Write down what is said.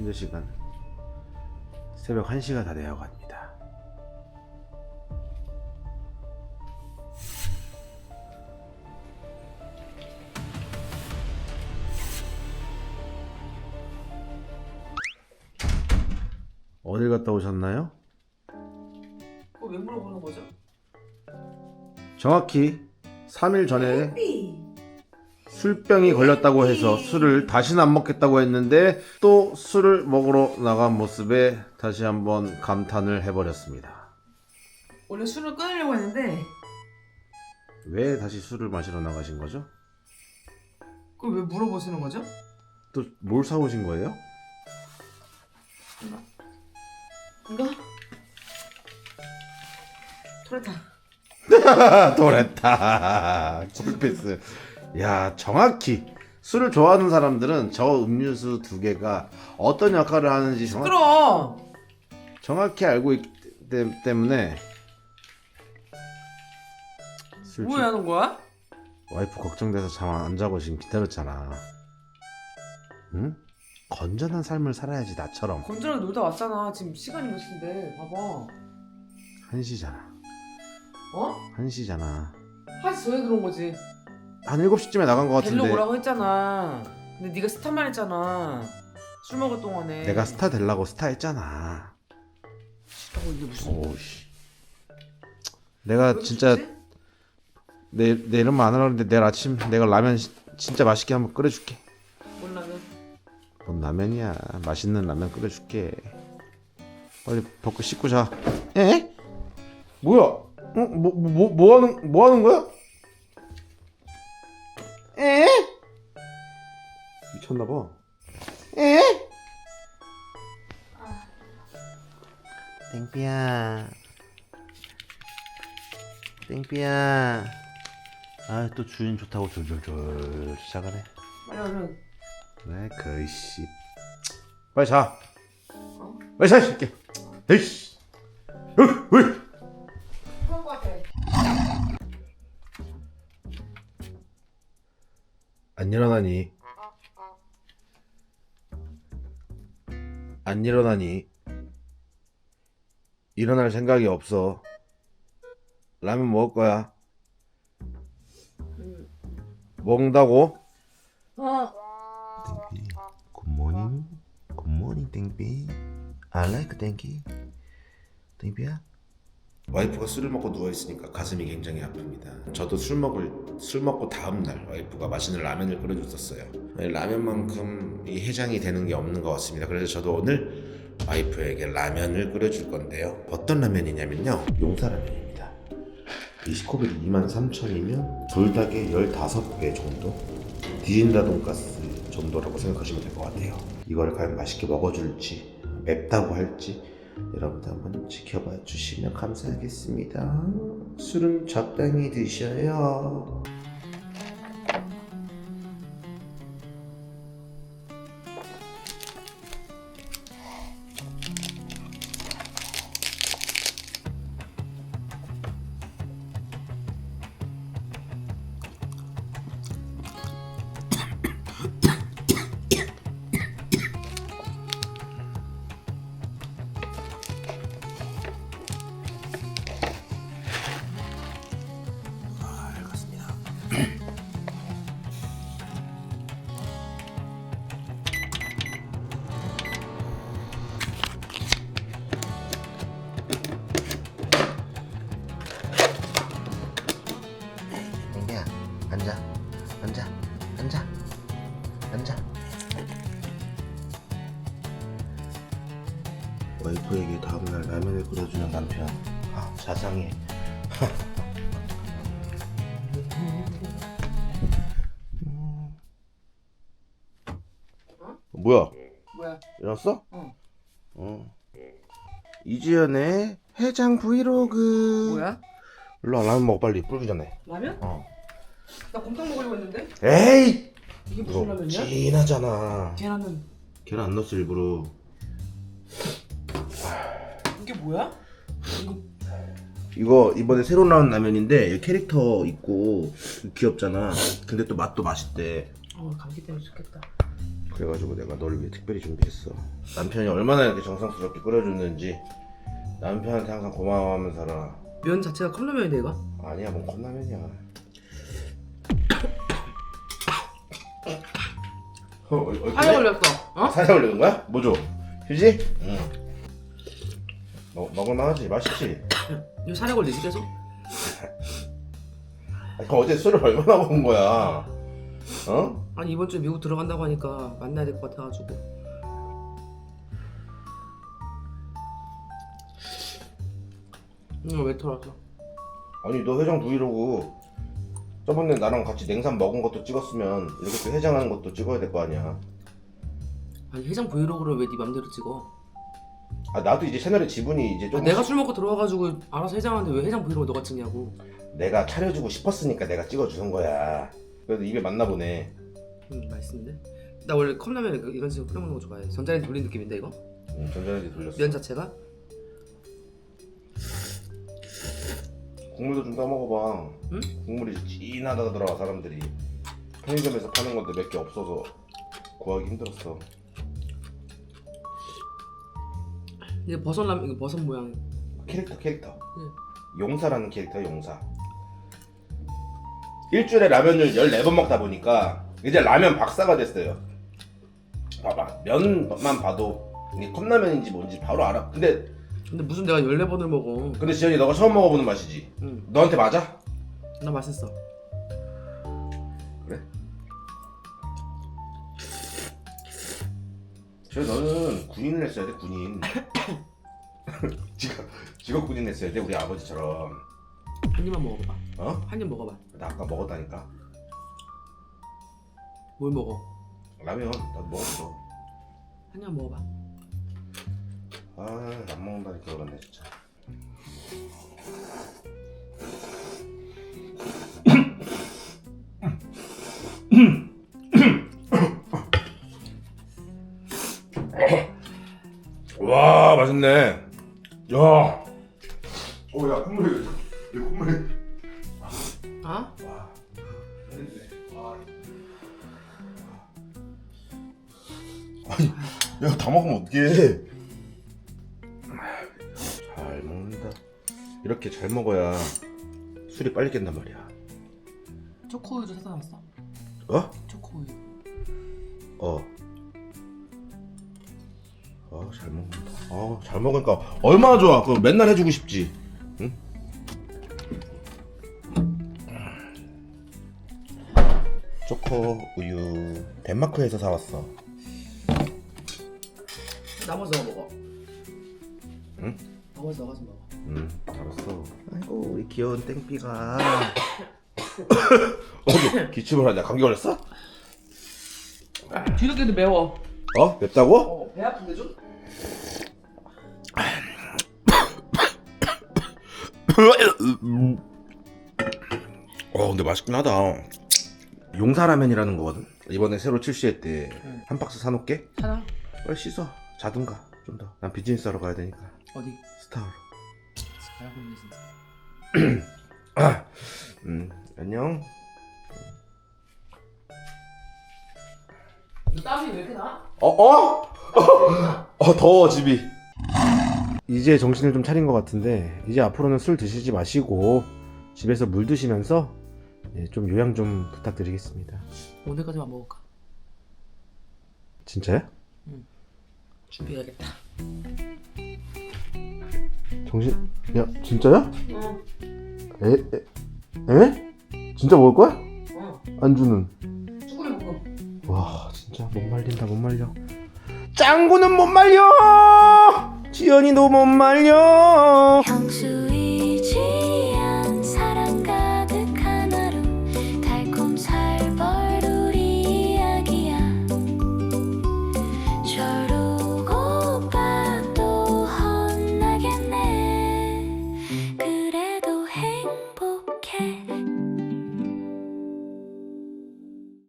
현재 시간 새벽 1시가 다 되어 갑니다. 어딜 갔다 오셨나요? 그거 왜 물어보는 거죠? 정확히 3일 전에 삐. 술병이 걸렸다고 해서 술을 다시는 안 먹겠다고 했는데 또 술을 먹으러 나간 모습에 다시 한번 감탄을 해버렸습니다. 원래 술을 끊으려고 했는데 왜 다시 술을 마시러 나가신 거죠? 그걸 왜 물어보시는 거죠? 또 뭘 사오신 거예요? 이거 토레타 도레타 코피패스 야 정확히 술을 좋아하는 사람들은 저 음료수 두 개가 어떤 역할을 하는지 정확, 시끄러 정확히 알고 있기 때- 때문에 술 뭐 하는 거야? 와이프 걱정돼서 잠 안 자고 지금 기다렸잖아. 응? 건전한 삶을 살아야지 나처럼. 건전하게 놀다 왔잖아 지금 시간이 몇 시인데 봐봐 1시잖아. 어? 1시잖아. 한시 전에 들어온 거지 한 7시쯤에 나간 것 같은데 오라고 했잖아 근데 네가 스타만 했잖아 술 먹을 동안에 내가 스타 되려고 스타 했잖아. 어, 이게 무슨 오씨. 내가 왜 진짜 그러지? 내, 내 이름만 안 하려는데 내일 아침 내가 라면 시- 진짜 맛있게 한번 끓여줄게. 몰라면 뭔 라면이야. 맛있는 라면 끓여줄게. 빨리 벗고 씻고 자. 에? 뭐야? 어? 뭐, 뭐, 뭐, 뭐 하는, 뭐 하는 거야? 미쳤나봐. 에? 땡삐야. 땡삐야. 아, 또 주인 좋다고 졸졸졸 쫓아가네. 빨리 얼른 네, 그이씨. 빨리 자. 어? 빨리 자, 이 새끼. 에이씨. 으, 으. 그럴 것 같아 안 일어나니? 안 일어나니? 일어날 생각이 없어. 라면 먹을 거야. 먹는다고? 어 땡비. 굿모닝. 굿모닝 땡비. I like 땡기. 땡비야? 와이프가 술을 먹고 누워 있으니까 가슴이 굉장히 아픕니다. 저도 술 먹을 술 먹고 다음 날 와이프가 맛있는 라면을 끓여줬었어요. 라면만큼 이 해장이 되는 게 없는 것 같습니다. 그래서 저도 오늘 와이프에게 라면을 끓여줄 건데요. 어떤 라면이냐면요, 용사라면입니다. 이 스코빌이 23,000이면 불닭의 15배 정도? 디진다 돈가스 정도라고 생각하시면 될 것 같아요. 이거를 과연 맛있게 먹어줄지 맵다고 할지 여러분들 한번 지켜봐 주시면 감사하겠습니다. 술은 적당히 드셔요. 와이프에게 다음날 라면을 끓여주는 남편 아 자상해 뭐야 뭐야 일어났어? 어. 어. 이지연의 해장 브이로그 뭐야? 일로 와 라면 먹어 빨리 불기 전에 라면? 어. 나 곰탕 먹으려고 했는데 에이 이게 무슨 이거 라면이야? 진하잖아 계란은 계란 안 넣었어 일부러 이게 뭐야? 이거 이거 이번에 새로 나온 라면인데 캐릭터 있고 귀엽잖아 근데 또 맛도 맛있대 어 감기 때문에 죽겠다. 그래가지고 내가 너를 위해 특별히 준비했어. 남편이 얼마나 이렇게 정성스럽게 끓여줬는지 남편한테 항상 고마워하면 살아. 면 자체가 컵라면인데 이거? 아니야, 뭔 컵라면이야. 어, 어, 어, 살에 걸렸어. 어? 걸리는 거야? 뭐죠? 휴지? 응. 먹, 먹을만하지? 맛있지? 이거 살에 걸리지 계속? 아니, 어제 술을 얼마나 먹은 거야? 어? 아니 이번 주에 미국 들어간다고 하니까 만나야 될 것 같아가지고. 이거 왜 털었어? 아니 너 회장 브이로그 저번에 나랑 같이 냉삼 먹은 것도 찍었으면 이렇게 또 해장하는 것도 찍어야 될 거 아니야 아니 해장 브이로그를 왜 네 맘대로 찍어? 아 나도 이제 채널의 지분이 이제 아, 좀 내가 술 먹고 들어와가지고 알아서 해장하는데 왜 해장 브이로그 너가 찍냐고. 내가 차려주고 싶었으니까 내가 찍어주는 거야 그래도 입에 맞나 보네 음 맛있는데? 나 원래 컵라면 이거- 이런 식으로 끓여 먹는 거 좋아해. 전자레인지 돌린 느낌인데 이거? 응, 전자레인지 돌렸어 면 자체가? 국물도 좀 떠먹어봐 응? 국물이 진하다더라 사람들이 편의점에서 파는 건데 몇 개 없어서 구하기 힘들었어 이게 버섯 라면 이거 버섯 모양. 캐릭터 캐릭터 응. 용사라는 캐릭터 용사 일주일에 라면을 14번 먹다 보니까 이제 라면 박사가 됐어요 봐봐 면만 봐도 이게 컵라면인지 뭔지 바로 알아 근데 근데 무슨 내가 14번을 먹어. 근데 지현이 너가 처음 먹어보는 맛이지 응. 너한테 맞아? 나 맛있어. 그래? 지현 너는 군인을 했어야 돼 군인 직업, 직업 군인 했어야 돼 우리 아버지처럼 한 입만 먹어봐. 어? 한 입 먹어봐. 나 아까 먹었다니까 뭘 먹어? 라면 나도 먹었어 한 입 먹어봐. 아안 먹는다니까 그러네 진짜 와 맛있네 야 오야 콧물이 내 콧물이 아? 와 와. 아니 야다 먹으면 어떡해 잘 먹는다 이렇게 잘 먹어야 술이 빨리 깬단 말이야 초코우유도 사다 놨어. 어? 초코우유. 어. 아, 잘 먹는다. 아, 잘 먹으니까 얼마나 좋아. 그거 맨날 해주고 싶지. 응? 초코 우유 덴마크에서 사왔어. 나머지 너 먹어. 응? 나머지 좀 먹어. 응, 알았어. 아이고, 우리 귀여운 땡삐가. 어, 기침을 하냐? 감기 걸렸어? 뒤늦게도 매워. 어? 맵다고? 어, 배 아픈데 좀? 어 근데 맛있긴 하다 용사라면이라는 거거든 이번에 새로 출시했대 응. 한 박스 사놓게 사나? 빨리 씻어 자든가 좀 더 난 비즈니스 하러 가야 되니까 어디? 스타로 잘하고 있네 진짜. 음 안녕 너 땀이 왜 이렇게 나? 어? 어? 어 더워 집이 이제 정신을 좀 차린 것 같은데 이제 앞으로는 술 드시지 마시고 집에서 물 드시면서 예, 좀 요양 좀 부탁드리겠습니다 오늘까지만 먹을까? 진짜야? 준비해야겠다. 정신 야 진짜야? 응. 에? 에? 에? 진짜 먹을 거야? 응. 안주는 쭈꾸미 볶음. 와 가자 못 말린다 못 말려. 짱구는 못 말려! 지연이도 못 말려!